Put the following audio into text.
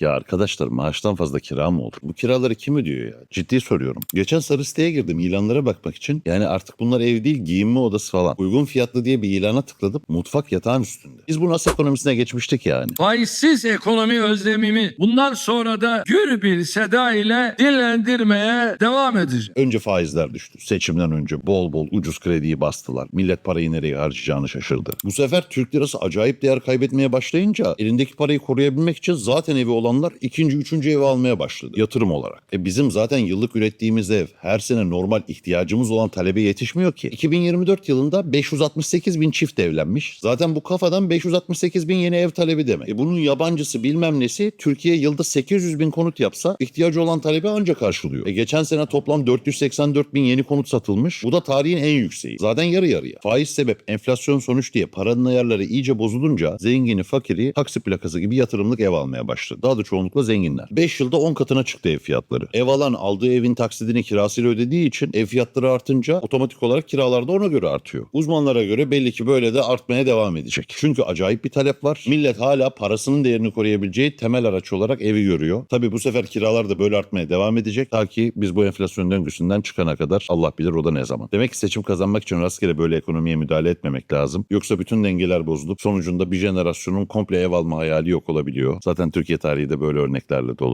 Ya arkadaşlar maaştan fazla kira mı olur? Bu kiraları kim ödüyor ya? Ciddi soruyorum. Geçen sarı siteye girdim ilanlara bakmak için. Yani artık bunlar ev değil giyinme odası falan. Uygun fiyatlı diye bir ilana tıkladım. Mutfak yatağın üstünde. Biz bu nasıl ekonomisine geçmiştik yani? Faizsiz ekonomi özlemimi bundan sonra da gür bir seda ile dinlendirmeye devam edeceğim. Önce faizler düştü. Seçimden önce bol bol ucuz krediyi bastılar. Millet parayı nereye harcayacağını şaşırdı. Bu sefer Türk lirası acayip değer kaybetmeye başlayınca elindeki parayı koruyabilmek için zaten evi olanlar ikinci, üçüncü evi almaya başladı. Yatırım olarak. E bizim zaten yıllık ürettiğimiz ev her sene normal ihtiyacımız olan talebe yetişmiyor ki. 2024 yılında 568 bin çift evlenmiş. Zaten bu kafadan 568 bin yeni ev talebi demek. E bunun yabancısı bilmem nesi Türkiye yılda 800 bin konut yapsa ihtiyacı olan talebi ancak karşılıyor. E geçen sene toplam 484 bin yeni konut satılmış. Bu da tarihin en yükseği. Zaten yarı yarıya. Faiz sebep, enflasyon sonuç diye paranın ayarları iyice bozulunca zengini fakiri taksi plakası gibi yatırımlık ev almaya başladı. Daha da çoğunlukla zenginler. 5 yılda 10 katına çıktı ev fiyatları. Ev alan aldığı evin taksidini kirasıyla ödediği için ev fiyatları artınca otomatik olarak kiralar da ona göre artıyor. Uzmanlara göre belli ki böyle de artmaya devam edecek. Çünkü acayip bir talep var. Millet hala parasının değerini koruyabileceği temel araç olarak evi görüyor. Tabii bu sefer kiralar da böyle artmaya devam edecek. Ta ki biz bu enflasyon döngüsünden çıkana kadar Allah bilir o da ne zaman. Demek ki seçim kazanmak için rastgele böyle ekonomiye müdahale etmemek lazım. Yoksa bütün dengeler bozulup sonucunda bir jenerasyonun komple ev alma hayali yok olabiliyor. Zaten Türkiye tarihi de böyle örneklerle dolu.